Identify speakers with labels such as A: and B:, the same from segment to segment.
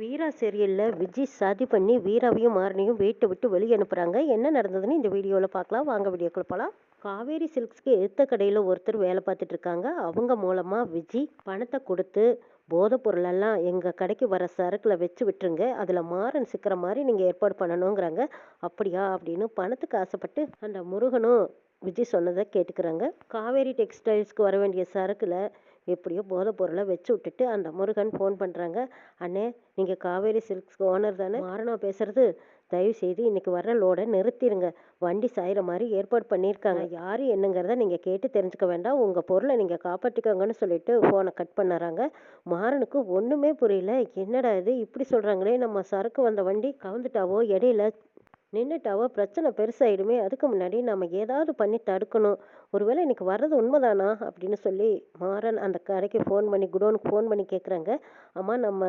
A: வீரா சீரியலில் விஜய் சதி பண்ணி வீராவையும் மாறனையும் வீட்டை விட்டு வெளியே அனுப்புகிறாங்க என்ன நடந்ததுன்னு இந்த வீடியோவில் பார்க்கலாம். வாங்க வீடியோக்குள்ள போகலாம் காவேரி சில்க்ஸ்க்கு எடுத்த கடையில் ஒருத்தர் வேலை பார்த்துட்டு இருக்காங்க. அவங்க மூலமாக விஜய் பணத்தை கொடுத்து போதைப் பொருளெல்லாம் எங்கள் கடைக்கு வர சரக்கில் வச்சு விட்டுருங்க. அதில் மாறன் சிக்கிற மாதிரி நீங்கள் ஏற்பாடு பண்ணணுங்கிறாங்க. அப்படியா அப்படின்னு பணத்துக்கு ஆசைப்பட்டு அந்த முருகனும் விஜய் சொன்னதை கேட்டுக்கிறாங்க. காவேரி டெக்ஸ்டைல்ஸ்க்கு வர வேண்டிய சரக்கில் எப்படியோ போதை பொருளை வச்சு விட்டுட்டு அந்த முருகன் ஃபோன் பண்ணுறாங்க அண்ணே நீங்கள் காவேரி சில்க்ஸ் ஓனர் தானே? மாறனா பேசுறது? தயவு செய்து இன்னைக்கு வர்ற லோடை நிறுத்திடுங்க வண்டி சாயிற மாதிரி ஏற்பாடு பண்ணியிருக்காங்க. யார் என்னங்கிறத நீங்கள் கேட்டு தெரிஞ்சுக்க வேண்டாம். உங்கள் பொருளை நீங்கள் காப்பாற்றிக்கோங்கன்னு சொல்லிட்டு ஃபோனை கட் பண்ணுறாங்க. மாறனுக்கு ஒன்றுமே புரியல. என்னடா இது? இப்படி சொல்கிறாங்களே நம்ம சரக்கு வந்த வண்டி கவுந்துட்டாவோ? இடையில நின்றுட்டாவோ பிரச்சனை பெருசாயிடுமே அதுக்கு முன்னாடி நம்ம ஏதாவது பண்ணி தடுக்கணும். ஒருவேளை இன்னைக்கு வர்றது உண்மைதானா? அப்படின்னு சொல்லி மாறன் அந்த கடைக்கு ஃபோன் பண்ணி குடோனுக்கு ஃபோன் பண்ணி கேட்குறாங்க அம்மா நம்ம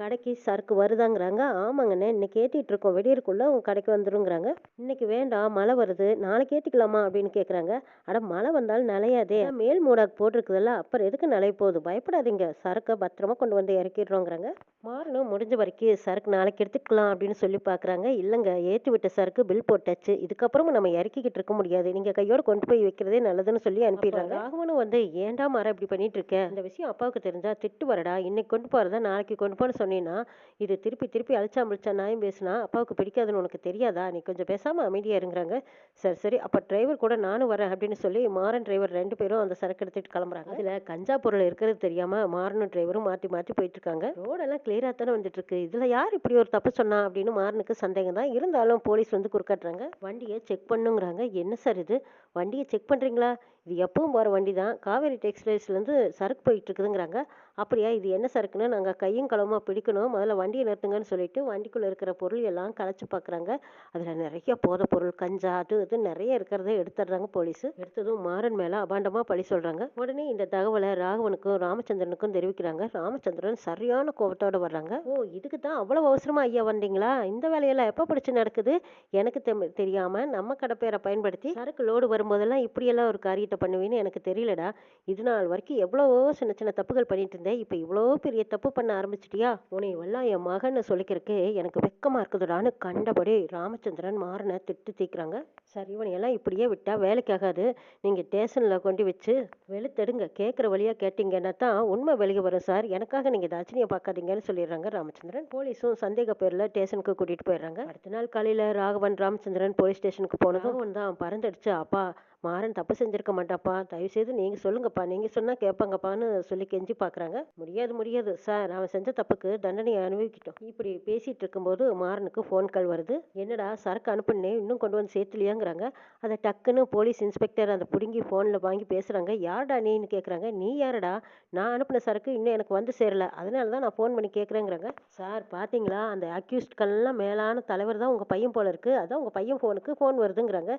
A: கடைக்கு சரக்கு வருதாங்கிறாங்க. ஆமாங்கண்ணே இன்னைக்கு ஏற்றிட்டு இருக்கோம் வெடியருக்குள்ளே உங்கள் கடைக்கு வந்துருங்கிறாங்க. இன்னைக்கு வேண்டாம் மழை வருது. நாளைக்கு ஏற்றிக்கலாமா அப்படின்னு கேட்குறாங்க அட மழை வந்தாலும் நனையாதே மேல் மூடாக்கு போட்டிருக்குதுல்ல? அப்புறம் எதுக்கு நனைய போகுது? பயப்படாதீங்க. சரக்கை பத்திரமா கொண்டு வந்து இறக்கிடுறோங்கிறாங்க. மாறணும். முடிஞ்ச வரைக்கும் சரக்கு நாளைக்கு எடுத்துக்கலாம் அப்படின்னு சொல்லி பார்க்குறாங்க இல்லைங்க ஏற்றி விட்ட சரக்கு பில் போட்டாச்சு. இதுக்கப்புறமும் நம்ம இறக்கிக்கிட்டு இருக்க முடியாது. நீங்கள் கையோட கொண்டு போய் வைக்கிறதே நல்லதுன்னு சொல்லி அனுப்பிடுறாங்க. ராகவனும் வந்து ஏன்டா மரம் இப்படி பண்ணிட்டு இருக்க? இந்த விஷயம் அப்பாவுக்கு தெரிஞ்சா திட்டு வரடா. இன்னைக்கு கொண்டு போகிறத நாளைக்கு கொண்டு போன்னு சொன்னீங்கன்னா இது திருப்பி திருப்பி அழிச்சா முழிச்சா நாயும் பேசினா அப்பாவுக்கு பிடிக்காதுன்னு உனக்கு தெரியாதா? நீ கொஞ்சம் பேசாமல் அமைதியாக இருங்கிறாங்க. சரி சரி. அப்போ டிரைவர் கூட நானும் வரேன் அப்படின்னு சொல்லி மாறன் டிரைவர் ரெண்டு பேரும் அந்த சரக்கு எடுத்துட்டு கிளம்புறாங்க. அதில் கஞ்சா பொருள் இருக்கிறது தெரியாமல் மாறனும் டிரைவரும் மாற்றி மாற்றி போயிட்டு இருக்காங்க ரோடெல்லாம் கிளியராக தானே வந்துட்டு இருக்கு இதில் யார் இப்படி ஒரு தப்பு சொன்னா அப்படின்னு மாறனுக்கு சந்தேகம் தான். இருந்தாலும் போலீஸ் வந்து குறுக்காட்டுறாங்க. வண்டியை செக் பண்ணுங்கிறாங்க. என்ன சார் இது? வண்டியை செக் பண்ணுறீங்களா இது எப்பவும் போகிற வண்டி தான் காவேரி டெக்ஸ்டைல்ஸ்லேருந்து சரக்கு போயிட்டுருக்குதுங்கிறாங்க. அப்படியா இது என்ன சரக்குன்னு நாங்கள் கையும் களவுமா பிடிக்கணும். முதல்ல வண்டியை நிறுத்துங்கன்னு சொல்லிட்டு வண்டிக்குள்ளே இருக்கிற பொருள் எல்லாம் கலைச்சி பார்க்குறாங்க அதில் நிறைய போதை பொருள் கஞ்சா அது இது நிறைய இருக்கிறத எடுத்துடுறாங்க போலீஸு. எடுத்ததும் மாறன் மேலே அபாண்டமாக பழி சொல்கிறாங்க உடனே இந்த தகவலை ராகவனுக்கும் ராமச்சந்திரனுக்கும் தெரிவிக்கிறாங்க. ராமச்சந்திரன் சரியான கோபத்தோடு வர்றாங்க. ஓ இதுக்கு தான் அவ்வளோ அவசரமாக ஐயா வந்தீங்களா? இந்த வேலையெல்லாம் எப்போ பிடிச்சி நடக்குது? எனக்கு தெ- நம்ம கடை பேரை பயன்படுத்தி சரக்கு லோடு வரும்போதெல்லாம் இப்படியெல்லாம் ஒரு காரியத்தை பண்ணுவீன்னு எனக்கு தெரியலடா. இது நாள் வரைக்கும் எவ்வளவோ சின்ன சின்ன தப்புகள் பண்ணிட்டு இருந்தேன். இப்போ இவ்வளோ பெரிய தப்பு பண்ண ஆரம்பிச்சிட்டியா? உன்னை எல்லாம் என் மகன்னு சொல்லிக்கிறதுக்கு எனக்கு வெக்கமா இருக்குதுடான்னு கண்டபடி ராமச்சந்திரன் மாறனை திட்டு தீக்குறாங்க. சரி இவனை எல்லாம் இப்படியே விட்டா வேலைக்காகாது நீங்க ஸ்டேஷன்ல கொண்டு வச்சு வெளுத்தெடுங்க. கேட்குற வழியா கேட்டீங்கன்னா தான் உண்மை வெளியே வரும் சார். எனக்காக நீங்க தாட்சணியை பார்க்காதீங்கன்னு சொல்லிடுறாங்க ராமச்சந்திரன். போலீஸும் சந்தேக பேர்ல ஸ்டேஷனுக்கு கூட்டிட்டு போயிடுறாங்க. அடுத்த நாள் காலையில ராகவன் ராமச்சந்திரன் போலீஸ் ஸ்டேஷனுக்கு போனதும் தான் பறந்தடிச்சு. அப்பா மாறன் தப்பு செஞ்சிருக்க மாட்டாப்பா. தயவு செய்து நீங்க சொல்லுங்கப்பா. நீங்க சொன்னா கேட்பாங்கப்பான்னு சொல்லி கெஞ்சி பார்க்குறாங்க முடியாது முடியாது. சார் அவன் செஞ்ச தப்புக்கு தண்டனையை அனுபவிக்கிட்டோம். இப்படி பேசிட்டு இருக்கும்போது மாறனுக்கு ஃபோன் கால் வருது. என்னடா சரக்கு அனுப்புனே இன்னும் கொண்டு வந்து சேர்த்துலையாங்கிறாங்க. அதை டக்குன்னு போலீஸ் இன்ஸ்பெக்டர் அந்த பிடுங்கி ஃபோனில் வாங்கி பேசுறாங்க. யாருடா நீன்னு கேட்குறாங்க நீ யாருடா? நான் அனுப்பின சரக்கு இன்னும் எனக்கு வந்து சேரல. அதனால தான் நான் ஃபோன் பண்ணி கேட்குறேங்கிறாங்க சார் பாத்தீங்களா? அந்த அக்யூஸ்ட்கள்லாம் மேலான தலைவர் தான் உங்க பையன் போல இருக்கு. அதான் உங்க பையன் ஃபோனுக்கு ஃபோன் வருதுங்கிறாங்க.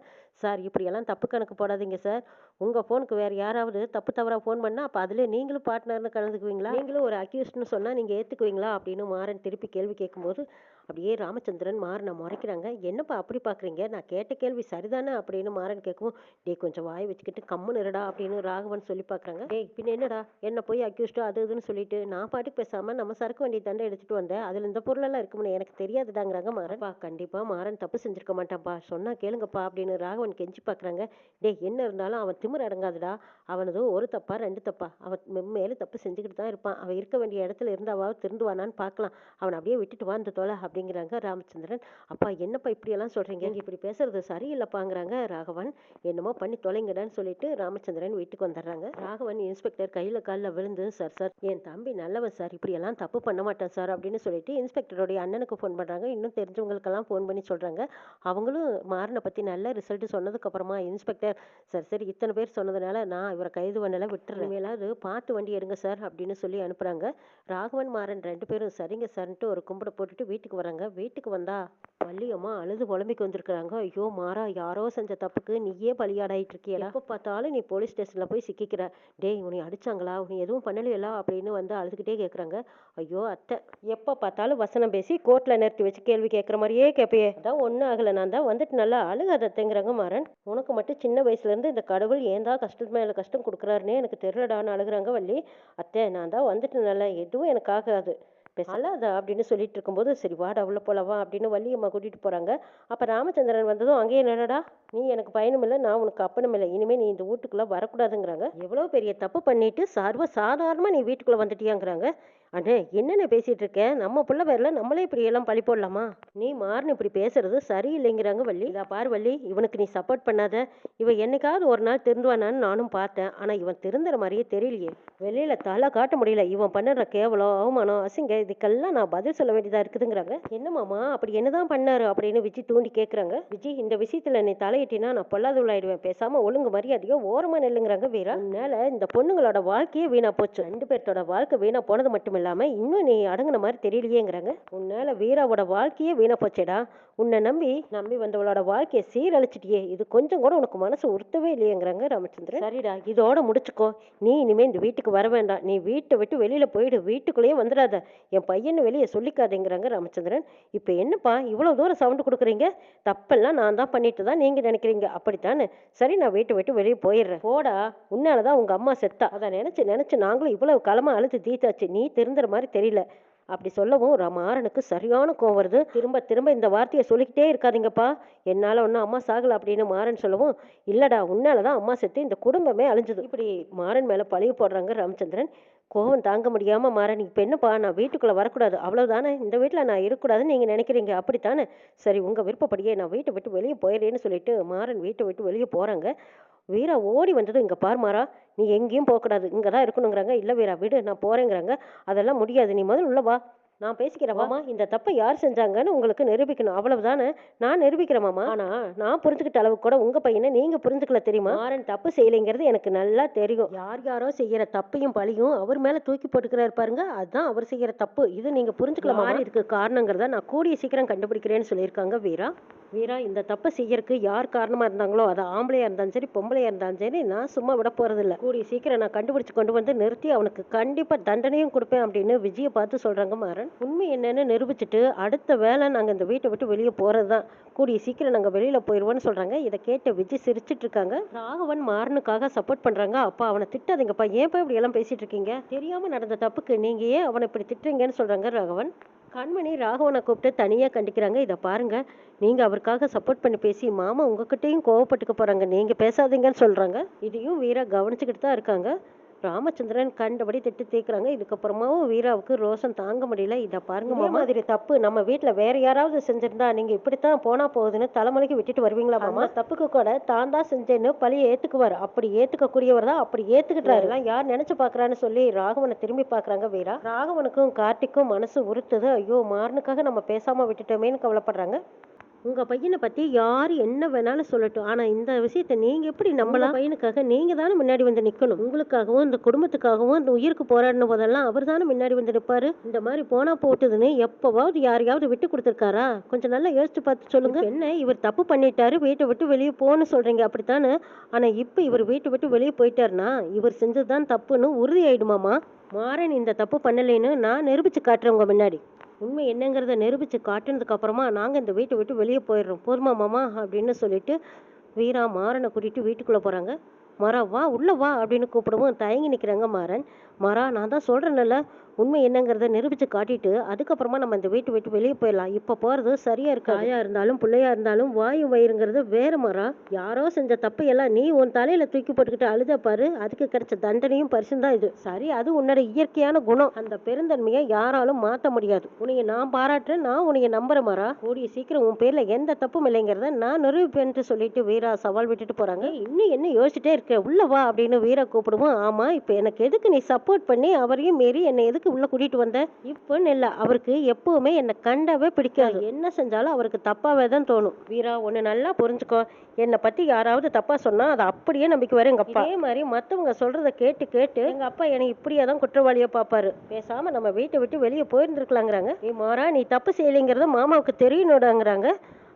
A: சார் இப்படியெல்லாம் தப்பு கணக்கு போடாதீங்க சார். உங்கள் ஃபோனுக்கு வேறு யாராவது தப்பு தவறாக ஃபோன் பண்ணால் அப்போ அதில் நீங்களும் பார்ட்னர்னு கலந்துக்குவீங்களா? நீங்களும் ஒரு அக்யூஸ்ட்னு சொன்னால் நீங்கள் ஏற்றுக்குவீங்களா அப்படின்னு மாறன் திருப்பி கேள்வி கேட்கும்போது அப்படியே ராமச்சந்திரன் மாறனை முறைக்கிறாங்க. என்னப்பா அப்படி பார்க்குறீங்க நான் கேட்ட கேள்வி சரிதானே? அப்படின்னு மாறன் கேட்கவும் டே கொஞ்சம் வாய் வச்சுக்கிட்டு கம்முன்னு இருடா அப்படின்னு ராகவன் சொல்லி பார்க்குறாங்க டேய் பின் என்னடா? என்ன போய் அக்யூஸ்டோ அது இதுன்னு சொல்லிட்டு நான் பாட்டுக்கு பேசாம நம்ம சரக்கு வண்டி தண்டை எடுத்துட்டு வந்தேன். அதில் இந்த பொருளெல்லாம் இருக்கும்னு எனக்கு தெரியாதுடாங்கிறாங்க மாறன். பா கண்டிப்பாக மாறன் தப்பு செஞ்சிருக்க மாட்டான்ப்பா. சொன்னா கேளுங்கப்பா அப்படின்னு ராகவன் கெஞ்சி பார்க்குறாங்க டேய் என்ன இருந்தாலும் அவன் திமிர் அடங்காதுடா. அவனது ஒரு தப்பா ரெண்டு தப்பா. அவன் மேலே தப்பு செஞ்சுக்கிட்டு தான் இருப்பான். அவன் இருக்க வேண்டிய இடத்துல இருந்தாவாவது திருந்துவானான்னு பார்க்கலாம் அவனை அப்படியே விட்டுட்டு வா இந்த தொலை அப்படிங்கிறாங்க ராமச்சந்திரன். அப்பா என்னப்பா இப்படியெல்லாம் சொல்றீங்க? நீங்க இப்படி பேசுறது சரியில்லைப்பாங்கிறாங்க ராகவன். என்னமோ பண்ணி தொலைங்கடான்னு சொல்லிட்டு ராமச்சந்திரன் வீட்டுக்கு வந்துடுறாங்க. ராகவன் இன்ஸ்பெக்டர் கையில காலில் விழுந்து சார் சார் என் தம்பி நல்லவன் சார். இப்படியெல்லாம் தப்பு பண்ண மாட்டான் சார் அப்படின்னு சொல்லிட்டு இன்ஸ்பெக்டருடைய அண்ணனுக்கு ஃபோன் பண்றாங்க. இன்னும் தெரிஞ்சவங்களுக்கெல்லாம் ஃபோன் பண்ணி சொல்றாங்க. அவங்களும் மாறனை பத்தி நல்ல ரிசல்ட் சொன்னதுக்கு அப்புறமா இன்ஸ்பெக்டர் சார் சரி இத்தனை பேர் சொன்னதுனால நான் இவரை கைது பண்ணல விட்டுறேன். மேலாவது பார்த்து வண்டி எடுங்க சார் அப்படின்னு சொல்லி அனுப்புறாங்க. ராகவன் மாறன் ரெண்டு பேரும் சரிங்க சார்ன்ட்டு ஒரு கும்பிட போட்டுட்டு வீட்டுக்கு வராங்க வீட்டுக்கு வந்தா வள்ளியம்மா அழுது புலம்பிக்கு வந்திருக்கிறாங்க. ஐயோ மாறா யாரோ செஞ்ச தப்புக்கு நீயே பலியாடாயிட்டு இருக்கியடா. எப்போ பார்த்தாலும் நீ போலீஸ் ஸ்டேஷன்ல போய் சிக்கிக்கிற. டேய் உன்னை அடிச்சாங்களா? உன்னை எதுவும் பண்ணலையலா அப்படின்னு வந்து அழுதுகிட்டே கேட்குறாங்க ஐயோ அத்தை எப்போ பார்த்தாலும் வசனம் பேசி கோர்ட்ல நிறுத்தி வச்சு கேள்வி கேட்குற மாதிரியே கேட்பையே அதான் ஒன்றும் ஆகலை. நான் தான் வந்துட்டு நல்லா அழுகாதத்தைங்கிறாங்க மாறன். உனக்கு மட்டும் சின்ன வயசுலேருந்து இந்த கடவுள் ஏன் தான் கஷ்டம் மேலே கஷ்டம் கொடுக்குறாருன்னே எனக்கு தெரியலடான்னு அழுகுறாங்க வள்ளி. அத்தை நான் தான் வந்துட்டு நல்லா எதுவும் எனக்கு ஆகாது. அழாத அப்படின்னு சொல்லிட்டு இருக்கும்போது சரி வாடா அவ்வளோ போலவா வா அப்படின்னு வள்ளியம்மா கூட்டிட்டு போறாங்க. அப்ப ராமச்சந்திரன் வந்ததும் அங்கேயே என்னடா நீ எனக்கு பயணம் இல்லை நான் உனக்கு அப்பனும் இல்லை இனிமே நீ இந்த வீட்டுக்குள்ள வரக்கூடாதுங்கிறாங்க. எவ்வளவு பெரிய தப்பு பண்ணிட்டு சர்வ சாதாரணமா நீ வீட்டுக்குள்ள வந்துட்டியாங்கிறாங்க. அண்ணே என்னென்ன பேசிட்டு இருக்கேன் நம்ம புள்ள பேர்ல நம்மளே இப்படி எல்லாம் பழி போடலாமா? நீ மாறுன்னு இப்படி பேசுறது சரியில்லைங்கிறாங்க வள்ளி. இதா பார் வள்ளி இவனுக்கு நீ சப்போர்ட் பண்ணாத. இவன் என்னைக்காவது ஒரு நாள் திருந்துவானான்னு நானும் பார்த்தேன். ஆனா இவன் திருந்துற மாதிரியே தெரியலையே. வெளியில தலை காட்ட முடியல. இவன் பண்ணுற கேவலம் அவமானம் அசிங்க இதுக்கெல்லாம் நான் பதில் சொல்ல வேண்டியதா இருக்குதுங்கிறாங்க. என்னமாமா அப்படி என்னதான் பண்ணாரு? அப்படின்னு விஜய் தூண்டி கேட்குறாங்க விஜய் இந்த விஷயத்துல நீ தலையிட்டினா நான் பொல்லாதுள்ளாயிடுவேன் பேசாம ஒழுங்கு மரியாதையோ ஓரமா நெல்லுங்கிறாங்க வீரா. அதனால இந்த பொண்ணுங்களோட வாழ்க்கையே வீணா போச்சு. ரெண்டு பேர்த்தோட வாழ்க்கை வீணா போனது மட்டும் இல்லாம இன்னும் நீ அடங்குன மாதிரி தெரியலையேங்கிறாங்க. உன்னால வீராவோட வாழ்க்கையே வீணா போச்சேடா. உன்னை நம்பி நம்பி வந்தவளோட வாழ்க்கையை சீரழிச்சிட்டியே. இது கொஞ்சம் கூட உனக்கு மனசு உறுத்தவே இல்லையேங்கிறாங்க ராமச்சந்திரன். சரிடா. இதோட முடிச்சுக்கோ. நீ இனிமே இந்த வீட்டுக்கு வர வேண்டாம். நீ வீட்டை விட்டு வெளியில போயிடு. வீட்டுக்குள்ளேயே வந்துடாத. என் பையனை வெளியே சொல்லிக்காதேங்கிறாங்க ராமச்சந்திரன். இப்போ என்னப்பா இவ்வளவு தூரம் சவுண்டு கொடுக்குறீங்க? தப்பெல்லாம் நான் தான் பண்ணிட்டு தான் நீங்க நினைக்கிறீங்க. அப்படித்தானே? சரி நான் வீட்டை விட்டு வெளியே போயிடுறேன். போடா. உன்னாலதான் உங்க அம்மா செத்தா. அதை நினைச்சு நினைச்சு நாங்களும் இவ்வளவு களமா அழுது தீத்தாச்சு. நீ திருந்துற மாதிரி தெரியல. அப்படி சொல்லவும் ர- மாறனுக்கு சரியான கோவம் வருது. திரும்ப திரும்ப இந்த வார்த்தையை சொல்லிக்கிட்டே இருக்காதீங்கப்பா. என்னால ஒன்றும் அம்மா சாகலை அப்படின்னு மாறன் சொல்லவும் இல்லடா உன்னால தான் அம்மா செத்து இந்த குடும்பமே அழிஞ்சது. இப்படி மாறன் மேல பழிவு போடுறாங்க ராமச்சந்திரன். கோவம் தாங்க முடியாமல் மாறன். இப்போ என்னப்பா? நான் வீட்டுக்குள்ளே வரக்கூடாது. அவ்வளோதானே இந்த வீட்டில் நான் இருக்கக்கூடாதுன்னு நீங்கள் நினைக்கிறீங்க. அப்படித்தானே? சரி உங்கள் விருப்பப்படியே நான் வீட்டை விட்டு வெளியே போயிடுறேன்னு சொல்லிட்டு மாறன் வீட்டை விட்டு வெளியே போகிறாங்க வீரா ஓடி வந்தது இங்கே பார் மாறா. நீ எங்கேயும் போகக்கூடாது. இங்கே தான் இருக்கணுங்கிறாங்க. இல்லை வீரா விடு. நான் போகிறேங்கிறாங்க அதெல்லாம் முடியாது. நீ முதல்ல உள்ளவா நான் பேசிக்கிறேன் மாமா இந்த தப்பை யார் செஞ்சாங்கன்னு உங்களுக்கு நிரூபிக்கணும். அவ்வளவுதானே? நான் நிரூபிக்கிறேன் மாமா. ஆனா நான் புரிஞ்சுக்கிட்ட அளவுக்கு கூட உங்க பையனை நீங்க புரிஞ்சுக்கல தெரியுமா? மாறன் தப்பு செய்யலைங்கிறது எனக்கு நல்லா தெரியும். யார் யாரோ செய்யற தப்பையும் பழியும் அவர் மேல தூக்கி போட்டுக்கிறாரு பாருங்க அதுதான் அவர் செய்யற தப்பு. இது நீங்க புரிஞ்சுக்கல மாறி இருக்கு. காரணங்கிறத நான் கூடிய சீக்கிரம் கண்டுபிடிக்கிறேன்னு சொல்லியிருக்காங்க வீரா. வீரா இந்த தப்பை செய்யறதுக்கு யார் காரணமா இருந்தாங்களோ அது ஆம்பளையா இருந்தாலும் சரி பொம்பளையா இருந்தாலும் சரி நான் சும்மா விட போகிறதில்ல கூடிய சீக்கிரம் நான் கண்டுபிடிச்சு கொண்டு வந்து நிறுத்தி அவனுக்கு கண்டிப்பா தண்டனையும் கொடுப்பேன் அப்படின்னு விஜயை பார்த்து சொல்றாங்க மாறன். உண்மை என்னன்னு நிரூபிச்சுட்டு அடுத்த வேலை நாங்க இந்த வீட்டை விட்டு வெளியே போறதுதான். கூடிய சீக்கிரம் நாங்க வெளியில போயிருவோம்னு சொல்றாங்க. இதை கேட்ட விஜய் சிரிச்சிட்டு இருக்காங்க. ராகவன் மாறனுக்காக சப்போர்ட் பண்றாங்க. அப்பா அவனை திட்டாதீங்கப்பா. ஏன்ப்பா இப்படி எல்லாம் பேசிட்டு இருக்கீங்க? தெரியாம நடந்த தப்புக்கு நீங்க ஏன் அவனை இப்படி திட்டுறீங்கன்னு சொல்றாங்க ராகவன். கண்மணி ராகவனை கூப்பிட்டு தனியாக கண்டிக்கிறாங்க. இதை பாருங்க. நீங்கள் அவருக்காக சப்போர்ட் பண்ணி பேசி மாமா உங்ககிட்டயும் கோவப்பட்டுக்க போகிறாங்க நீங்கள் பேசாதீங்கன்னு சொல்கிறாங்க இதையும் வீரா கவனிச்சுக்கிட்டு தான் இருக்காங்க. ராமச்சந்திரன் கண்டபடி திட்டு தீக்குறாங்க இதுக்கப்புறமாவும் வீராவுக்கு ரோஷம் தாங்க முடியல. இதை பாருங்க மாமா. மாதிரி தப்பு நம்ம வீட்ல வேற யாராவது செஞ்சிருந்தா நீங்க இப்படித்தான் போனா போகுதுன்னு தலைமலைக்கு விட்டுட்டு வருவீங்களா மாமா? தப்புக்கு கூட தான் தான் செஞ்சேன்னு பழிய ஏத்துக்குவார். அப்படி ஏத்துக்க கூடியவர் தான் அப்படி ஏத்துக்கிட்டாரு. யார் நினைச்சு பாக்குறான்னு சொல்லி ராகவனை திரும்பி பாக்குறாங்க வீரா. ராகவனுக்கும் கார்த்திக்கும் மனசு உறுத்துது. ஐயோ மாறனுக்காக நம்ம பேசாம விட்டுட்டோமேன்னு கவலைப்படுறாங்க. உங்க பையனை பத்தி யாரு என்ன வேணாலும் சொல்லட்டும். ஆனா இந்த விஷயத்தை நீங்க எப்படி நம்பலாம்? பையனுக்காக நீங்க தானே முன்னாடி வந்து நிக்கணும். உங்களுக்காகவும் இந்த குடும்பத்துக்காகவும் இந்த உயிருக்கு போராடின போதெல்லாம் அவர் தானே முன்னாடி வந்து நிப்பாரு. இந்த மாதிரி போனா போட்டுதுன்னு எப்பவாவது யாரையாவது விட்டு கொடுத்துருக்காரா? கொஞ்சம் நல்லா யோசிச்சு பார்த்து சொல்லுங்க. என்ன? இவர் தப்பு பண்ணிட்டாரு. வீட்டை விட்டு வெளியே போன்னு சொல்றீங்க. அப்படித்தானே? ஆனா இப்ப இவர் வீட்டை விட்டு வெளியே போயிட்டாருன்னா இவர் செஞ்சதுதான் தப்புன்னு உறுதி ஆயிடுமாமா மாறன் இந்த தப்பு பண்ணலைன்னு நான் நிரூபிச்சு காட்டுறேன் உங்க முன்னாடி. உண்மை என்னங்கிறத நிரூபித்து காட்டுனதுக்கு அப்புறமா நாங்க இந்த வீட்டை விட்டு வெளியே போயிடுறோம். போதுமா மாமா? அப்படின்னு சொல்லிட்டு வீரா மாறனை கூட்டிட்டு வீட்டுக்குள்ள போறாங்க. மரா வா உள்ள வா அப்படின்னு கூப்பிடவும் தயங்கி நிற்கிறாங்க மாறன். மரா நான் தான் சொல்கிறேன்ல உண்மை என்னங்கிறத நிரூபித்து காட்டிட்டு அதுக்கப்புறமா நம்ம இந்த வீட்டை விட்டு வெளியே போயிடலாம். இப்போ போகிறது சரியா இருக்கு தாயா இருந்தாலும் பிள்ளையா இருந்தாலும் வாயு வயிறுங்கிறது வேற மரம் யாரோ செஞ்ச தப்பையெல்லாம் நீ உன் தலையில தூக்கி போட்டுக்கிட்டு அழுத பாரு. அதுக்கு கிடைச்ச தண்டனையும் பரிசும் தான் இது. சரி அது உன்னோட இயற்கையான குணம். அந்த பெருந்தன்மையை யாராலும் மாற்ற முடியாது. உன்னைய நான் பாராட்டுறேன் நான் உன்னைய நம்புற மரா. கூடிய சீக்கிரம் உன் பேர்ல எந்த தப்பும் இல்லைங்கிறத நான் நிரூபிப்பேன்ட்டு சொல்லிட்டு வீரா சவால் விட்டுட்டு போறாங்க. இன்னும் என்ன யோசிச்சுட்டே இருக்க? உள்ள வா அப்படின்னு வீரா கூப்பிடுவோம். ஆமா இப்ப எனக்கு எதுக்கு நீ சப்போர்ட் பண்ணி அவரையும் மீறி என்னை எதுக்கு உள்ள கூட்டிட்டு வந்த இப்பன்னு இல்ல அவருக்கு எப்பவுமே என்னை கண்டாவே பிடிக்காது. என்ன செஞ்சாலும் அவருக்கு தப்பாவே தான் தோணும். வீரா ஒண்ணு நல்லா புரிஞ்சுக்கோ. என்னை பத்தி யாராவது தப்பா சொன்னா அதை அப்படியே நம்பிக்கை வரும் எங்க அப்பா. அதே மாதிரி மத்தவங்க சொல்றத கேட்டு கேட்டு எங்க அப்பா என்னை இப்படியே தான் குற்றவாளியா பாப்பாரு. பேசாம நம்ம வீட்டை விட்டு வெளியே போயிருந்துருக்கலாங்கிறாங்க. ஏ மாறா நீ தப்பு செய்யலைங்கிறத மாமாவுக்கு தெரியணுடாங்கிறாங்க.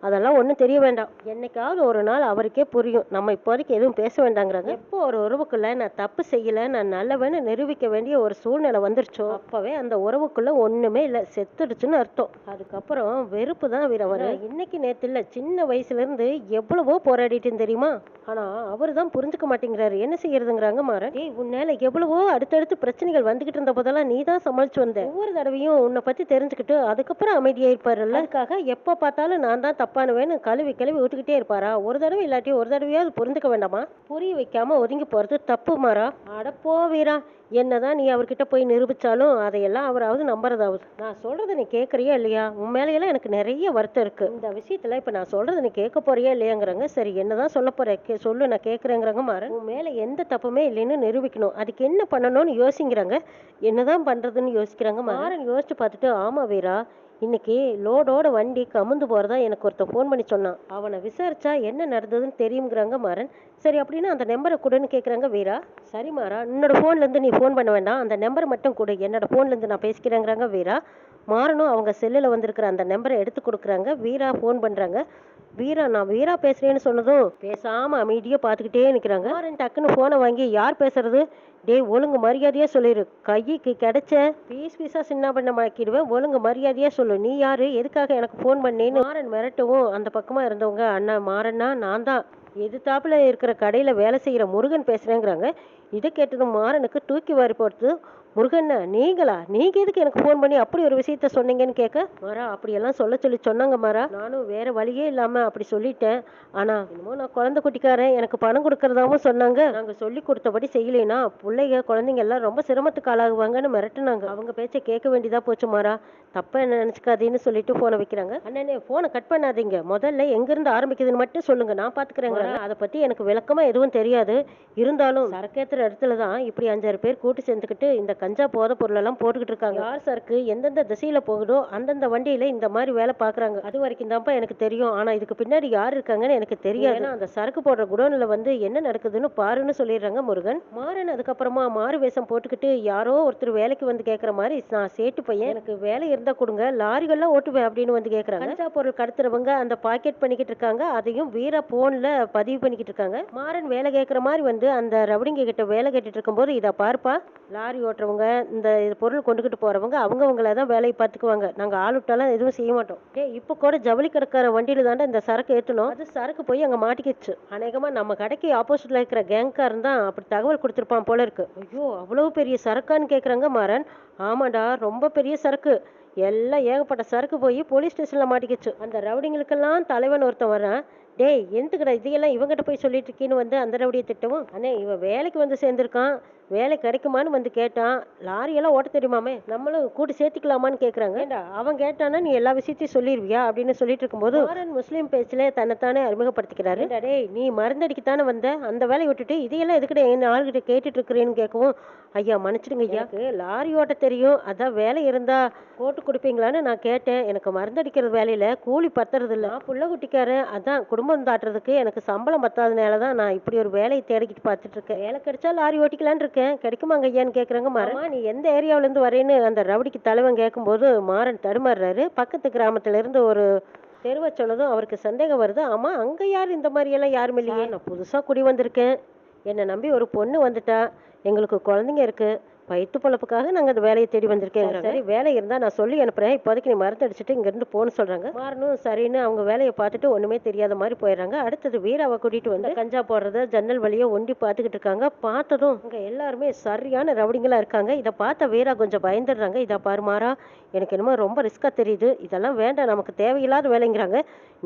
A: அதெல்லாம் ஒன்றும் தெரிய வேண்டாம். என்னைக்காவது ஒரு நாள் அவருக்கே புரியும். நம்ம இப்போதைக்கு எதுவும் பேச வேண்டாங்கிறாங்க. எப்போ ஒரு உறவுக்குள்ள நான் தப்பு செய்யல நான் நல்லவன்னு நிரூபிக்க வேண்டிய ஒரு சூழ்நிலை வந்துருச்சோ அப்பவே அந்த உறவுக்குள்ள ஒண்ணுமே இல்லை. செத்துடுச்சுன்னு அர்த்தம். அதுக்கப்புறம் வெறுப்பு தான் வீர வர இன்னைக்கு நேத்து இல்ல சின்ன வயசுல இருந்து எவ்வளவோ போராடிட்டு தெரியுமா? ஆனா அவரு தான் புரிஞ்சுக்க மாட்டேங்கிறாரு. என்ன செய்யறதுங்கிறாங்க மாற ஏய் உன்னால எவ்வளவோ அடுத்தடுத்து பிரச்சனைகள் வந்துகிட்டு இருந்த போதெல்லாம் நீ தான் சமாளிச்சு வந்த. ஒவ்வொரு தடவையும் உன்னை பத்தி தெரிஞ்சுக்கிட்டு அதுக்கப்புறம் அமைதியா இருப்பாருல்ல அதுக்காக எப்ப பார்த்தாலும் நான் தான் தப்பானவன்னு கழுவி கழுவி விட்டுக்கிட்டே இருப்பாரா? ஒரு தடவை இல்லாட்டி ஒரு தடவையாவது புரிஞ்சுக்க வேண்டாமா? புரிய வைக்காம ஒதுங்கி போறது தப்பு மாறா? அட போ வீரா. என்னதான் நீ அவர்கிட்ட போய் நிரூபிச்சாலும் அதையெல்லாம் அவராவது நம்புறதாவது. நான் சொல்றத நீ கேட்கறியா இல்லையா? உன் மேலையெல்லாம் எனக்கு நிறைய வருத்தம் இருக்கு. இந்த விஷயத்துல இப்ப நான் சொல்றத நீ கேட்க போறியா இல்லையாங்கிறாங்க. சரி என்னதான் சொல்ல போற? கே- சொல்லு நான் கேட்கறேங்கிறாங்க மாறன். உன் மேல எந்த தப்புமே இல்லைன்னு நிரூபிக்கணும். அதுக்கு என்ன பண்ணணும்னு யோசிங்கிறாங்க. என்னதான் பண்றதுன்னு யோசிக்கிறாங்க மாறன் யோசிச்சு பார்த்துட்டு ஆமா வீரா. இன்னைக்கு லோடோட வண்டி கமுந்து போறதா எனக்கு ஒருத்தன் ஃபோன் பண்ணி சொன்னான். அவனை விசாரிச்சா என்ன நடந்ததுன்னு தெரியுங்கிறாங்க மாறன். சரி அப்படின்னா அந்த நம்பரை கொடுன்னு கேட்குறாங்க வீரா. சரி மாறா. என்னோடய ஃபோன்லேருந்து நீ ஃபோன் பண்ண வேண்டாம். அந்த நம்பரை மட்டும் கொடு. என்னோட ஃபோன்லேருந்து நான் பேசிக்கிறேங்கிறாங்க வீரா. மாறனும் அவங்க செல்லில் வந்திருக்கிற அந்த நம்பரை எடுத்து கொடுக்குறாங்க. வீரா ஃபோன் பண்ணுறாங்க வீரா நான் வீரா பேசுகிறேன்னு சொன்னதும் பேசாமல் அமைதியாக பார்த்துக்கிட்டே நிற்கிறாங்க மாறன் டக்குன்னு ஃபோனை வாங்கி யார் பேசுறது? டேய் ஒழுங்கு மரியாதையாக சொல்லிடு கைக்கு கிடைச்ச பீஸ் பீஸாக சின்ன பண்ண மாக்கிடுவேன் ஒழுங்கு மரியாதையாக சொல்லு. நீ யார்? எதுக்காக எனக்கு ஃபோன் பண்ணேன்னு? மாறன் மிரட்டவும் அந்த பக்கமாக இருந்தவங்க அண்ணா மாறன்னா நான் தான். எதிர்த்தாப்புல இருக்கிற கடையில் வேலை செய்கிற முருகன் பேசுகிறேங்கிறாங்க இதை கேட்டதும் மாறனுக்கு தூக்கி வாரி போட்டு முருகண்ணா நீங்களா? நீங்க எதுக்கு எனக்கு ஃபோன் பண்ணி அப்படி ஒரு விஷயத்த சொன்னீங்கன்னு கேட்க மாறா அப்படியெல்லாம் சொல்ல சொல்லி சொன்னாங்க மாறா. நானும் வேற வழியே இல்லாம அப்படி சொல்லிட்டேன். ஆனா என்னமோ நான் குழந்தை குட்டிக்காரன் எனக்கு பணம் கொடுக்கறதாவும் சொன்னாங்க. நாங்க சொல்லி கொடுத்தபடி செய்யலைன்னா பிள்ளைங்க குழந்தைங்க எல்லாம் ரொம்ப சிரமத்துக்கு ஆளாகுவாங்கன்னு மிரட்டுனாங்க. அவங்க பேச்ச கேட்க வேண்டியதா போச்சு மாறா. தப்பா என்ன நினைச்சுக்காதீன்னு சொல்லிட்டு போனை வைக்கிறாங்க. அண்ணனே போனை கட் பண்ணாதீங்க. முதல்ல எங்க இருந்து ஆரம்பிக்குதுன்னு மட்டும் சொல்லுங்க. நான் பாத்துக்கிறேங்க. அதை பத்தி எனக்கு விளக்கமா எதுவும் தெரியாது. இருந்தாலும் சரக்கேத்துற இடத்துல தான் இப்படி அஞ்சாறு பேர் கூட்டு சேர்ந்துக்கிட்டு இந்த கஞ்சா போதை பொருள் எல்லாம் போட்டுக்கிட்டு இருக்காங்க. யார் சரக்கு எந்தெந்த திசையில போகுதோ அந்தந்த வண்டியில இந்த மாதிரி வேலை பாக்குறாங்க அது வரைக்கும் தான்ப்பா எனக்கு தெரியும். ஆனா இதுக்கு பின்னாடி யார் இருக்காங்கன்னு எனக்கு தெரியாது. ஏன்னா அந்த சரக்கு போடுற குடோன்ல வந்து என்ன நடக்குதுன்னு பாருன்னு சொல்லிடுறாங்க முருகன். மாறன் அதுக்கப்புறமா மாறு வேஷம் போட்டுக்கிட்டு யாரோ ஒருத்தர் வேலைக்கு வந்து கேக்குற மாதிரி நான் சேட்டு பையன் எனக்கு வேலை இருந்தா கொடுங்க லாரிகள்லாம் ஓட்டுவேன் அப்படின்னு வந்து கேக்குறாங்க. கஞ்சா பொருள் கடத்துறவங்க அந்த பாக்கெட் பண்ணிக்கிட்டு இருக்காங்க. அதையும் வீரா போன்ல பதிவு பண்ணிக்கிட்டு இருக்காங்க. மாறன் வேலை கேட்குற மாதிரி வந்து அந்த ரவுடிங்க கிட்ட வேலை கேட்டுட்டு இருக்கும்போது இதை பார்ப்பா லாரி ஓட்டுறவங்க இந்த இது பொருள் கொண்டுகிட்டு போறவங்க அவங்கவங்கள தான் வேலையை பார்த்துக்குவாங்க. நாங்க ஆள் விட்டாலாம் எதுவும் செய்ய மாட்டோம். ஏ இப்போ கூட ஜவுளி கடைக்கார வண்டியில தாண்டா இந்த சரக்கு ஏற்றணும். அது சரக்கு போய் அங்க மாட்டிக்கிச்சு. அநேகமா நம்ம கடைக்கு ஆப்போசிட்ல இருக்கிற கேங்காரன் தான் அப்படி தகவல் கொடுத்துருப்பான் போல இருக்கு. ஐயோ அவ்வளவு பெரிய சரக்கான்னு கேக்குறாங்க மாறன். ஆமாடா ரொம்ப பெரிய சரக்கு. எல்லாம் ஏகப்பட்ட சரக்கு போய் போலீஸ் ஸ்டேஷன்ல மாட்டிக்கிச்சு. அந்த ரவுடிங்களுக்கெல்லாம் தலைவன் ஒருத்தன் வரான் டேய் எதுக்குடா இதையெல்லாம் இவங்கிட்ட போய் சொல்லிட்டு இருக்கீன்னு வந்து அந்த ரவுடியை திட்டவும்? அண்ணே இவன் வேலைக்கு வந்து சேர்ந்துருக்கான். வேலை கிடைக்குமான்னு வந்து கேட்டான். லாரியெல்லாம் ஓட்ட தெரியுமாமே? நம்மளும் கூட்டு சேர்த்துக்கலாமான்னு கேட்குறாங்க ஏண்டா? அவன் கேட்டானா நீ எல்லா விஷயத்தையும் சொல்லிடுவியா அப்படின்னு சொல்லிட்டு இருக்கும்போது மாறன் முஸ்லீம் பேச்சில் தன்னைத்தானே அறிமுகப்படுத்திக்கிறாரு. "ஏண்டா டேய் நீ மருந்தடிக்கத்தானே வந்த? அந்த வேலையை விட்டுட்டு இதையெல்லாம் எதுக்குடா என் ஆள்கிட்ட கேட்டுட்டு இருக்கிறேன்னு கேட்கவும் ஐயா மன்னிச்சிடுங்க ஐயா. லாரி ஓட்ட தெரியும். அதான் வேலை இருந்தா போட்டு கொடுப்பீங்களான்னு நான் கேட்டேன். எனக்கு மருந்தடிக்கிறது வேலையில கூலி பத்துறது இல்ல நான் புள்ள குட்டிக்காரன். அதான் குடும்பம் தாட்டுறதுக்கு எனக்கு சம்பளம் பத்தாதனால தான் நான் இப்படி ஒரு வேலையை தேடிக்கிட்டு பார்த்துட்டு இருக்கேன். வேலை கிடைச்சா லாரி ஓட்டிக்கலான்னு இருக்கேன் கிடைக்குமாங்க ஐயான்னு கேக்குறாங்க மாறன். நீ எந்த ஏரியாவுல இருந்து வரேன்னு அந்த ரவுடிக்கு தலைவன் கேட்கும்போது மாறன் தடுமாறுறாரு. பக்கத்து கிராமத்துல இருந்து ஒரு தெருவை சொன்னதும் அவருக்கு சந்தேகம் வருது. ஆமா அங்க யார் இந்த மாதிரி எல்லாம் யாரும் இல்லையே? நான் புதுசா குடி வந்திருக்கேன். என்னை நம்பி ஒரு பொண்ணு வந்துட்டா. எங்களுக்கு குழந்தைங்க இருக்கு. வயிற்று பொழப்புக்காக நாங்க அந்த வேலையை தேடி வந்திருக்கேன் சரி. வேலை இருந்தா நான் சொல்லி அனுப்புறேன். இப்போதைக்கு நீ மருந்து அடிச்சுட்டு இங்க இருந்து போன்னு சொல்றாங்க. மாறணும் சரின்னு அவங்க வேலையை பார்த்துட்டு ஒண்ணுமே தெரியாத மாதிரி போயிடுறாங்க. அடுத்தது வீராவை கூட்டிட்டு வந்து கஞ்சா போடுறத ஜன்னல் வழியா ஒண்டி பார்த்துக்கிட்டு இருக்காங்க. பார்த்ததும் இங்க எல்லாருமே சரியான ரவுடிங்களா இருக்காங்க. இதை பார்த்த வீரா கொஞ்சம் பயந்துடுறாங்க. இதை பாரு மாறா எனக்கு என்னமோ ரொம்ப ரிஸ்கா தெரியுது. இதெல்லாம் வேண்டாம் நமக்கு தேவையில்லாத வேலைங்கிறாங்க.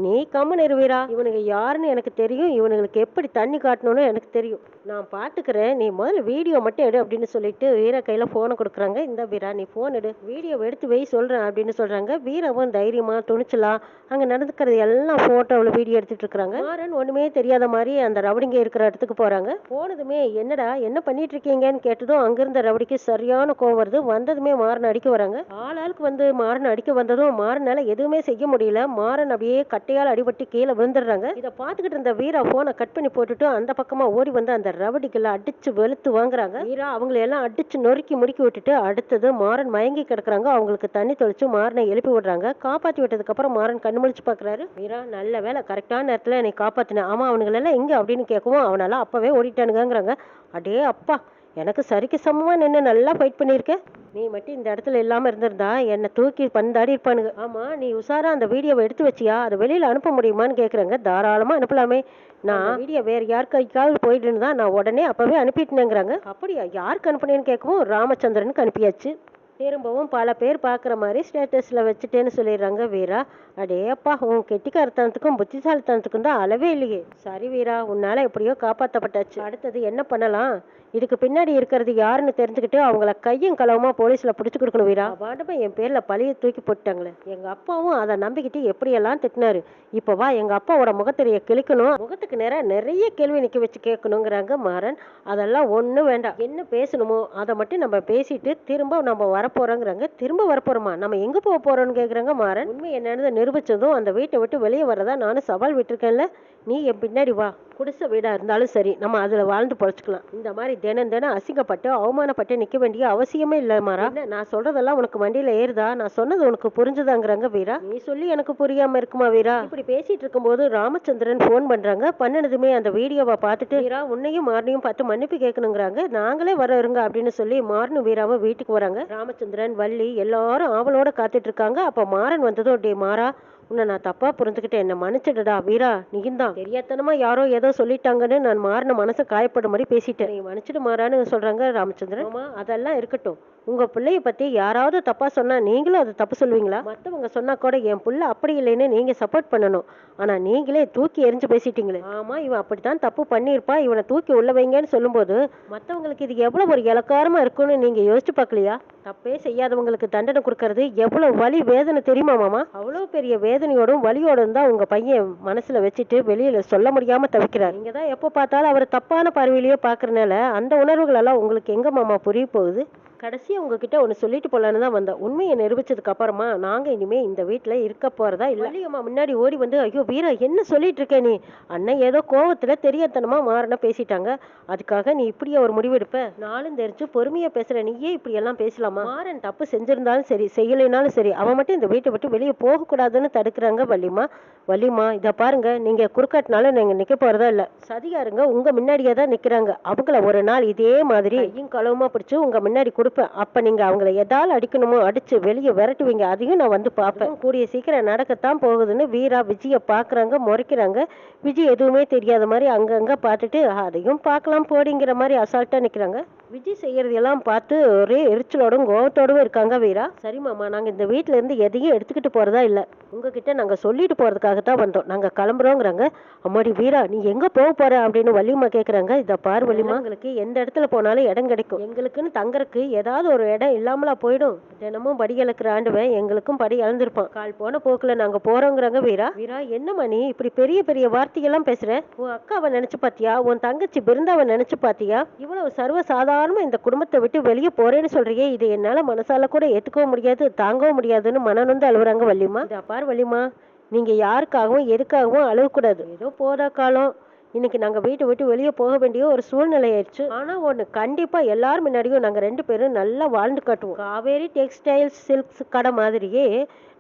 A: நீ கம்மன் இரு வீரா. இவனுங்க யாருன்னு எனக்கு தெரியும். இவனுங்களுக்கு எப்படி தண்ணி காட்டணும்னு எனக்கு தெரியும். நான் பாத்துக்கிறேன் நீ முதல்ல வீடியோ மட்டும் எடு அப்படின்னு சொல்லிட்டு வீரா கையில் ஃபோனை கொடுக்குறாங்க. இந்த வீரா நீ ஃபோன் எடு வீடியோ எடுத்து வை சொல்கிறேன் அப்படின்னு சொல்கிறாங்க வீராவும் தைரியமாக துணிச்சலா அங்கே நடந்துக்கிறது எல்லாம் ஃபோட்டோவில் வீடியோ எடுத்துகிட்டு இருக்கிறாங்க மாறன் ஒன்றுமே தெரியாத மாதிரி அந்த ரவுடிங்க இருக்கிற இடத்துக்கு போகிறாங்க போனதுமே என்னடா என்ன பண்ணிட்டு இருக்கீங்கன்னு கேட்டதும் அங்கிருந்த ரவுடிக்கு சரியான கோவம் வருது. வந்ததுமே மாறன் அடிக்க வராங்க. ஆளாளுக்கு வந்து மாறன் அடிக்க வந்ததும் மாறனால எதுவுமே செய்ய முடியல. மாறன் அப்படியே கட்டையால் அடிபட்டு கீழே விழுந்துடுறாங்க. இதை பார்த்துக்கிட்டு இருந்த வீரா ஃபோனை கட் பண்ணி போட்டுட்டு அந்த பக்கமாக ஓடி வந்து அந்த ரவுடிகளை அடிச்சு வெளுத்து வாங்குறாங்க. வீரா அவங்களை எல்லாம் அடிச்சு நொறுக்கி முறுக்கி விட்டுட்டு அடுத்தது மாறன் மயங்கி கிடக்குறாங்க. அவங்களுக்கு தண்ணி தெளிச்சு மாறனை எழுப்பி விடுறாங்க. காப்பாற்றி விட்டதுக்கு அப்புறம் மாறன் கண்ணு முழிச்சு பார்க்குறாரு மீரா நல்ல வேலை. கரெக்டான நேரத்தில் என்னை காப்பாற்றினேன் ஆமா அவனுங்களெல்லாம் எங்க அப்படின்னு கேட்கவும் அவனால அப்பவே ஓடிட்டானுங்கிறாங்க அடே அப்பா. எனக்கு சரிக்கு சமமா நின்று நல்லா ஃபைட் பண்ணியிருக்க? நீ மட்டும் இந்த இடத்துல இல்லாம இருந்திருந்தா என்னை தூக்கி பந்தாடி இருப்பானுங்க. ஆமா நீ உஷாரா அந்த வீடியோவை எடுத்து வச்சியா? அதை வெளியில அனுப்ப முடியுமான்னு கேக்குறாங்க. தாராளமா அனுப்பலாமே. நான் வீடியோ வேற யார் கைக்காவது போயிட்டுன்னு தான் நான் உடனே அப்பவே அனுப்பிட்டேங்கிறாங்க. அப்படியா யாருக்கு அனுப்புனேன்னு கேட்கவும் ராமச்சந்திரனுக்கு அனுப்பியாச்சு. திரும்பவும் பல பேர் பார்க்குற மாதிரி ஸ்டேட்டஸில் வச்சுட்டேன்னு சொல்லிடுறாங்க வீரா. அடே அப்பா உன் கெட்டிக்காரத்தனத்துக்கும் புத்திசாலித்தனத்துக்கும் தான் அளவே இல்லையே. சரி வீரா உன்னால எப்படியோ காப்பாற்றப்பட்டாச்சு அடுத்தது என்ன பண்ணலாம்? இதுக்கு பின்னாடி இருக்கிறது யாருன்னு தெரிஞ்சுக்கிட்டு அவங்கள கையும் களவுமா போலீஸ்ல பிடிச்சி கொடுக்கணும் வீரா. வாண்டமா என் பேர்ல பழிய தூக்கி போட்டாங்களே எங்க அப்பாவும் அதை நம்பிக்கிட்டு எப்படியெல்லாம் திட்டினாரு. இப்போ வா எங்க அப்பாவோட முகத்தெரிய கிழிக்கணும். முகத்துக்கு நேராக நிறைய கேள்வி நிக்க வச்சு கேட்கணுங்கிறாங்க மாறன். அதெல்லாம் ஒன்றும் வேண்டாம். என்ன பேசணுமோ அதை மட்டும் நம்ம பேசிட்டு திரும்ப நம்ம வரப்போறோங்கிறாங்க. திரும்ப வரப்போறோமா? நம்ம எங்க போக போறோம்னு கேக்குறாங்க மாறன். உண்மை என்னன்னு நிரூபிச்சதும் அந்த வீட்டை விட்டு வெளியே வரதா நானும் சவால் விட்டுருக்கேன்ல. நீ என் பின்னாடி வா. குடிசை வீடா இருந்தாலும் சரி நம்ம அதுல வாழ்ந்து பொழைச்சிக்கலாம். இந்த மாதிரி தினம் தினம் அசிங்கப்பட்டு அவமானப்பட்டு நிக்க வேண்டிய அவசியமே இல்ல மாறா. நான் சொல்றதெல்லாம் உனக்கு வண்டியில ஏறுதா? நான் சொன்னது உனக்கு புரிஞ்சுதாங்கிறாங்க வீரா? நீ சொல்லி எனக்கு புரியாம இருக்குமா வீரா? இப்படி பேசிட்டு இருக்கும்போது ராமச்சந்திரன் ஃபோன் பண்றாங்க. பண்ணினதுமே அந்த வீடியோவை பார்த்துட்டு வீரா உன்னையும் மாறனையும் பார்த்து மன்னிப்பு கேட்கணுங்கிறாங்க. நாங்களே வர இருங்க அப்படின்னு சொல்லி மாறனும் வீராவும் வீட்டுக்கு வராங்க. ராமச்சந்திரன் வள்ளி எல்லாரும் ஆவலோட காத்துட்டு இருக்காங்க. அப்ப மாறன் வந்ததும் டே மாறா உன்னை நான் தப்பா புரிஞ்சுக்கிட்டேன். என்ன மன்னிச்சிடுடா வீரா நீந்தான் தெரியாத்தனமா யாரோ ஏதோ சொல்லிட்டாங்கன்னு நான் மாறின மனசை காயப்படும் மாதிரி பேசிட்டேன். நீ மன்னிச்சிடு மாறான்னு சொல்றாங்க ராமச்சந்திரன். ஆமா அதெல்லாம் இருக்கட்டும். உங்க பிள்ளைய பத்தி யாராவது தப்பா சொன்னா நீங்களும் அது தப்பு சொல்லுவீங்களா? மத்தவங்க சொன்னா கூட என் புள்ள அப்படி இல்லைன்னு நீங்க சப்போர்ட் பண்ணணும். ஆனா நீங்களே தூக்கி எரிஞ்சு பேசிட்டீங்களே. ஆமா இவன் அப்படித்தான் தப்பு பண்ணியிருப்பா. இவனை தூக்கி உள்ள வைங்கன்னு சொல்லும்போது மத்தவங்களுக்கு இது எவ்வளவு ஒரு இலக்காரமா இருக்கும்னு நீங்க யோசிச்சு பார்க்கலையா? தப்பே செய்யாதவங்களுக்கு தண்டனை கொடுக்கறது எவ்வளவு வலி வேதனை தெரியுமா மாமா? அவ்வளவு பெரிய வேதனையோடும் வலியோடும் தான் உங்க பையன் மனசுல வச்சுட்டு வெளியில சொல்ல முடியாம தவிக்கிறார். நீங்க தான் எப்போ பார்த்தாலும் அவர் தப்பான பார்வையிலேயே பாக்குறனால அந்த உணர்வுகள் எல்லாம் உங்களுக்கு எங்க மாமா புரிய போகுது? கடைசியா உங்ககிட்ட ஒன்று சொல்லிட்டு போலான்னு தான் வந்தேன். உண்மையை நிரூபிச்சதுக்கு அப்புறமா நாங்க இனிமே இந்த வீட்ல இருக்க போறதா இல்ல. வள்ளியம்மா முன்னாடி ஓடி வந்து ஐயோ வீரா என்ன சொல்லிட்டு இருக்க நீ? அண்ணன் ஏதோ கோவத்துல தெரியாதனமா மாறின பேசிட்டாங்க. அதுக்காக நீ இப்படியே ஒரு முடிவெடுப்ப நாளும் தெரிஞ்சு பொறுமையா பேசுற நீயே இப்படி எல்லாம் பேசலாமா? மாறன் தப்பு செஞ்சிருந்தாலும் சரி செய்யலைனாலும் சரி அவன் மட்டும் இந்த வீட்டை விட்டு வெளியே போக கூடாதுன்னு தடுக்கிறாங்க வள்ளிமா வள்ளிமா இத பாருங்க நீங்க குறுக்காட்டினாலும் நீங்க நிக்க போறதா இல்ல. சதிகாரங்க உங்க முன்னாடியே தான் நிக்கிறாங்க. அவங்கள ஒரு நாள் இதே மாதிரி கையும் களவுமா பிடிச்சு உங்க முன்னாடி கொடுப்பேன். அப்ப நீங்க அவங்கள எதால அடிக்கணுமோ அடிச்சு வெளியே விரட்டுவீங்க. அதையும் நான் வந்து பார்ப்பேன். கூடிய சீக்கிரம் நடக்கத்தான் போகுதுன்னு வீரா விஜய பாக்குறாங்க முறைக்கிறாங்க. விஜய் எதுவுமே தெரியாத மாதிரி அங்கங்க பார்த்துட்டு அதையும் பார்க்கலாம் போடிங்கிற மாதிரி அசால்ட்டா நிக்கிறாங்க. விஜய் செய்யறதெல்லாம் பார்த்து ஒரே எரிச்சலோடும் கோவத்தோடவும் இருக்காங்க வீரா. சரி மாமா நாங்க இந்த வீட்ல இருந்து எதையும் எடுத்துக்கிட்டு போறதா இல்ல. உங்ககிட்ட நாங்க சொல்லிட்டு போறதுக்காக தான் வந்தோம். நாங்க கிளம்புறோங்கிறாங்க. அம்மாடி வீரா நீ எங்க போக போற அப்படின்னு வள்ளிமா கேக்குறாங்க. இத பார் வள்ளிமா எங்களுக்கு எந்த இடத்துல போனாலும் இடம் கிடைக்கும். எங்களுக்குன்னு தங்கறதுக்கு ஏதாவது ஒரு இடம் இல்லாமலா போயிடும். தினமும் படி இழக்கிற ஆண்டுவன் எங்களுக்கும் படி இழந்திருப்பான் கால் போன போக்குல நாங்க போறோங்கிறாங்க வீரா. வீரா என்ன மணி இப்படி பெரிய பெரிய வார்த்தைகள்லாம் பேசுற? உன் அக்காவை நினைச்சு பாத்தியா? உன் தங்கச்சி பிருந்தாவை நினைச்சு பாத்தியா? இவ்வளவு சர்வ சாதாரணமா இந்த குடும்பத்தை விட்டு வெளியே போறேன்னு சொல்றியே. இது என்னால மனசால கூட ஏத்துக்கவும் முடியாது தாங்கவும் முடியாதுன்னு மனநொந்து அழுவுறாங்க வள்ளிமா இதை பார் வள்ளிமா நீங்க யாருக்காகவும் எதுக்காகவும் அழுவக்கூடாது. ஏதோ போதா காலம். இன்னைக்கு நாங்க வீட்டை விட்டு வெளியே போக வேண்டிய ஒரு சூழ்நிலை ஆயிடுச்சு. ஆனா ஒண்ணு கண்டிப்பா எல்லாரும் முன்னாடியும் நாங்க ரெண்டு பேரும் நல்லா வாழ்ந்து கட்டுவோம். காவேரி டெக்ஸ்டைல்ஸ் சில்க்ஸ் கடை மாதிரியே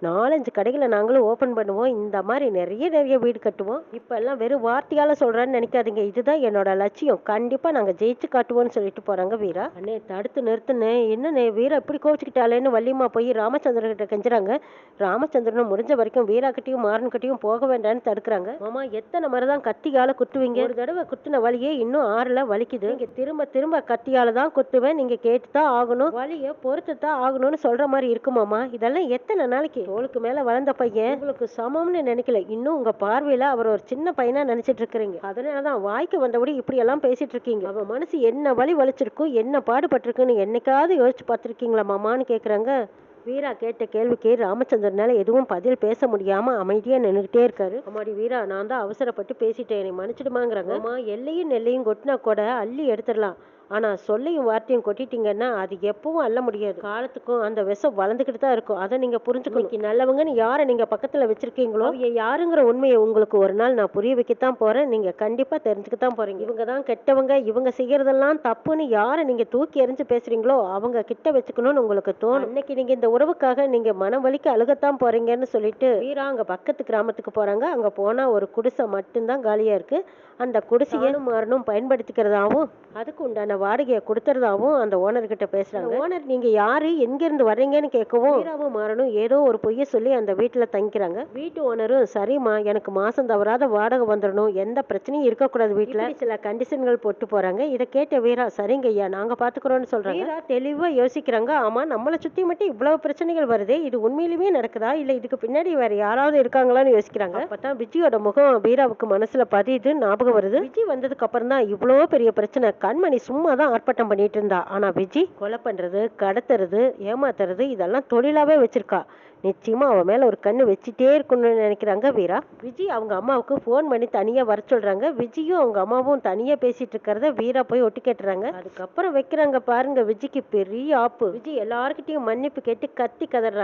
A: நாலஞ்சு கடைகளை நாங்களும் ஓப்பன் பண்ணுவோம். இந்த மாதிரி நிறைய நிறைய வீடு கட்டுவோம். இப்போ எல்லாம் வெறும் வார்த்தையால சொல்றேன்னு நினைக்காதீங்க. இதுதான் என்னோட லட்சியம். கண்டிப்பா நாங்க ஜெயிச்சு காட்டுவோம்னு சொல்லிட்டு போறாங்க வீரா. அண்ணே தடுத்து நிறுத்துன்னு. என்னண்ணே வீரா இப்படி கோவிச்சுக்கிட்டாலேன்னு வள்ளியம்மா போய் ராமச்சந்திரன் கிட்ட கெஞ்சுறாங்க. ராமச்சந்திரனும் முடிஞ்ச வரைக்கும் வீரா கிட்டயும் மாறன் கிட்டயும் போக வேண்டாம்னு தடுக்கிறாங்க. மாமா எத்தனை முறை தான் கத்தியால குத்துவீங்க? ஒரு தடவை குத்துன வழியே இன்னும் ஆறுல வலிக்குது. நீங்க திரும்ப திரும்ப கத்தியால தான் குத்துவேன். நீங்க கேட்டு தான் ஆகணும். வழிய பொறுத்து தான் ஆகணும்னு சொல்ற மாதிரி இருக்குமாமா இதெல்லாம் எத்தனை நாளைக்கு? தோளுக்கு மேல வளர்ந்த பையன் உங்களுக்கு சமம்னு நினைக்கல. இன்னும் உங்க பார்வையில அவர் ஒரு சின்ன பையனா நினைச்சிட்டு இருக்கிறீங்க. அதனாலதான் வாய்க்கு வந்தபடி இப்படி எல்லாம் பேசிட்டு இருக்கீங்க. அவன் மனசு என்ன வலி வலிச்சிருக்கும் என்ன பாடுபட்டிருக்குன்னு என்னைக்காவது யோசிச்சு பார்த்திருக்கீங்களா மாமான்னு கேக்குறாங்க. வீரா கேட்ட கேள்விக்கு ராமச்சந்திரனால எதுவும் பதில் பேச முடியாம அமைதியா நின்றுட்டே இருக்காரு. அம்மாடி வீரா நான் தான் அவசரப்பட்டு பேசிட்டேன். என்னை மன்னிச்சிடுமாங்கிறாங்க. அம்மா எல்லையும் நெல்லையும் கொட்டினா கூட அள்ளி எடுத்துடலாம். ஆனா சொல்லையும் வார்த்தையும் கொட்டிட்டீங்கன்னா அது எப்பவும் அள்ள முடியாது. காலத்துக்கும் அந்த விஷம் வளர்ந்துக்கிட்டு தான் இருக்கும். அதை நீங்க புரிஞ்சுக்கணும். நல்லவங்கன்னு யாரை நீங்க பக்கத்துல வச்சிருக்கீங்களோ யாருங்கிற உண்மையை உங்களுக்கு ஒரு நாள் நான் புரிய வைக்கத்தான் போறேன். நீங்க கண்டிப்பா தெரிஞ்சுக்கத்தான் போறீங்க. இவங்க தான் கெட்டவங்க. இவங்க செய்யறதெல்லாம் தப்புன்னு யாரை நீங்க தூக்கி எறிஞ்சு பேசுறீங்களோ அவங்க கிட்ட வச்சுக்கணும்னு உங்களுக்கு தோணும். இன்னைக்கு நீங்க இந்த உறவுக்காக நீங்க மனம் வலிக்க அழுகத்தான் போறீங்கன்னு சொல்லிட்டு வீரா அங்க பக்கத்து கிராமத்துக்கு போறாங்க. அங்க போனா ஒரு குடிசை மட்டும்தான் காலியா இருக்கு. அந்த குடிசையும் மாறணும் பயன்படுத்திக்கிறதாவும் அதுக்கு உண்டான வாடகையை கொடுக்கறதாவும் அந்த ஓனர் கிட்ட பேசுறாங்க. ஓனர் நீங்க யாரு? எங்க இருந்து வர்றீங்கன்னு கேட்கவும் வீராவும் மாறணும் ஏதோ ஒரு பொய்ய சொல்லி அந்த வீட்டுல தங்கிக்கிறாங்க. வீட்டு ஓனரும் சரிம்மா எனக்கு மாசம் தவறாத வாடகை வந்துடணும். எந்த பிரச்சனையும் இருக்கக்கூடாது வீட்டுல. சில கண்டிஷன்கள் போட்டு போறாங்க. இதை கேட்ட வீரா சரிங்க ஐயா நாங்க பாத்துக்கிறோம்னு சொல்றாங்க. வீரா தெளிவா யோசிக்கிறாங்க. ஆமா நம்மளை சுத்தி மட்டும் இவ்வளவு பிரச்சனைகள் வருதே. இது உண்மையிலுமே நடக்குதா? இல்ல இதுக்கு பின்னாடி வேற யாராவது இருக்காங்களான்னு யோசிக்கிறாங்க. அப்பதான் விஜயோட முகம் வீராவுக்கு மனசுல பதியுது ஞாபகம் வருது. விஜய் வந்ததுக்கு அப்புறம் தான் இவ்வளோ பெரிய பிரச்சனை. கண்மணி சும்மா தான் ஆர்ப்பாட்டம் பண்ணிட்டு இருந்தா. ஆனா விஜி கொலை பண்றது கடத்துறது ஏமாத்துறது இதெல்லாம் தொழிலாவே வச்சிருக்கா. நிச்சயமா அவன் மேல ஒரு கண்ணு வச்சுட்டே இருக்கணும்னு நினைக்கிறாங்க வீரா. விஜி அவங்க அம்மாவுக்கு ஃபோன் பண்ணி தனியா வர சொல்றாங்க. விஜயும் அவங்க அம்மாவும் தனியா பேசிட்டு இருக்கிறத வீரா போய் ஒட்டு கேட்டுறாங்க. அதுக்கப்புறம் வைக்கிறாங்க பாருங்க விஜிக்கு பெரிய ஆப்பு. விஜய் எல்லாருக்கிட்டையும் மன்னிப்பு கேட்டு கத்தி கதறாங்க